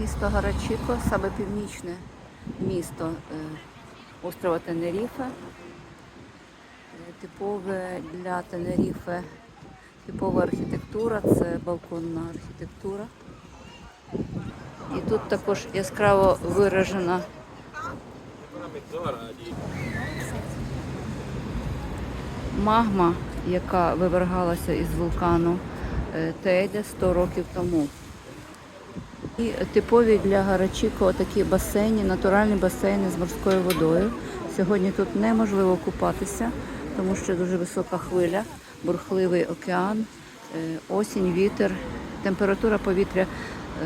Місто Гарачіко, саме північне місто е, острова Тенеріфе. Е, Типове для Тенеріфе, типова архітектура, це балконна архітектура. І тут також яскраво виражена магма, яка вивергалася із вулкану е, Тейде 100 років тому. І типові для Гарачіко такі басейни, натуральні басейни з морською водою. Сьогодні тут неможливо купатися, тому що дуже висока хвиля, бурхливий океан, е, осінь, вітер, температура повітря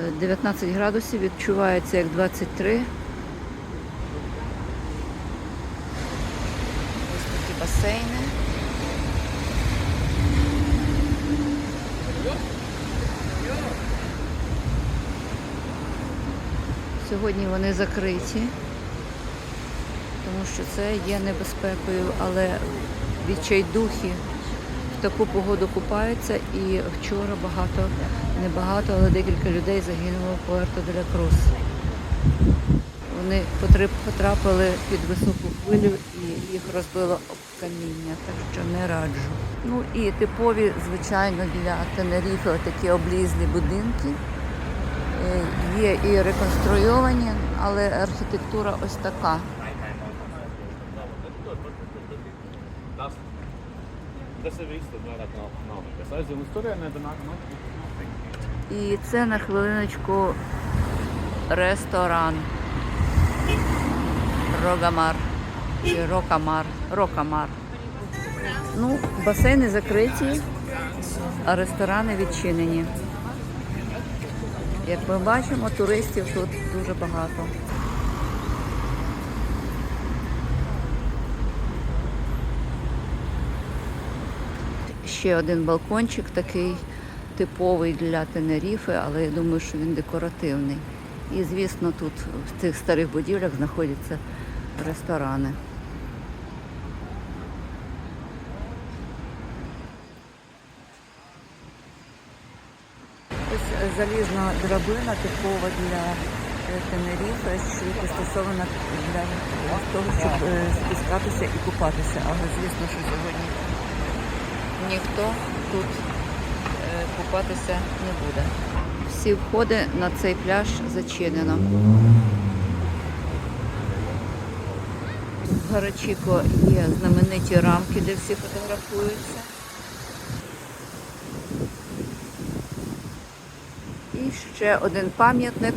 е, 19 градусів, відчувається як 23. Ось такі басейни. Сьогодні вони закриті, тому що це є небезпекою, але відчайдухи в таку погоду купаються і вчора багато, не багато, але декілька людей загинуло в Пуерто де ля Крус. Вони потрапили під високу хвилю і їх розбило об каміння, так що не раджу. Ну і типові, звичайно, для Тенеріфи такі облізлі будинки. Є і реконструйовані, але архітектура ось така. І це на хвилиночку ресторан Рогамар чи Рокамар. Рокамар. Ну, басейни закриті, а ресторани відчинені. Як ми бачимо, туристів тут дуже багато. Ще один балкончик такий типовий для Тенеріфи, але я думаю, що він декоративний. І, звісно, тут в цих старих будівлях знаходяться ресторани. Ось е, залізна драбина типова для е, Тенеріфи, що пристосована для того, щоб е, спускатися і купатися. Але звісно, що сьогодні ніхто тут е, купатися не буде. Всі входи на цей пляж зачинено. В Гарачіко є знамениті рамки, де всі фотографуються. Ще один пам'ятник